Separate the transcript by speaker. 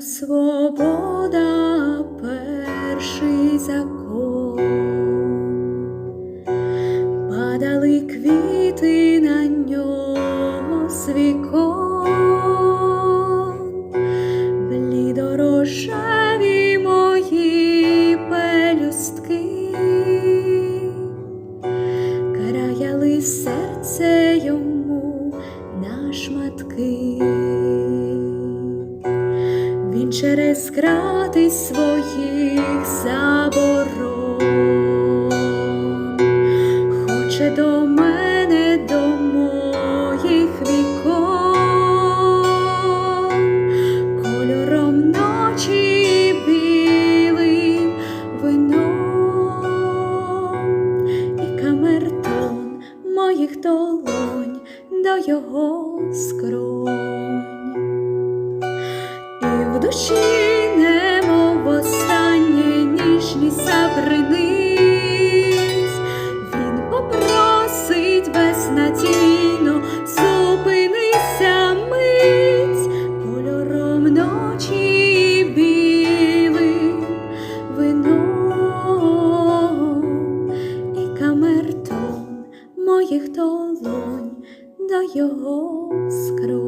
Speaker 1: Свобода, перший закон, падали квіти на нього з вікон, блідорожеві мої пелюстки, краяли серце йому на шматки. Він через крати своїх заборон. Хоче до мене до моїх вікон, кольором ночі білим вином. І камертон моїх долонь до його скронь. В душі немов останнє ніжність забринить, він попросить безнадійно, зупинися мить, кольором ночі білим вином і камертон моїх долонь до його скронь.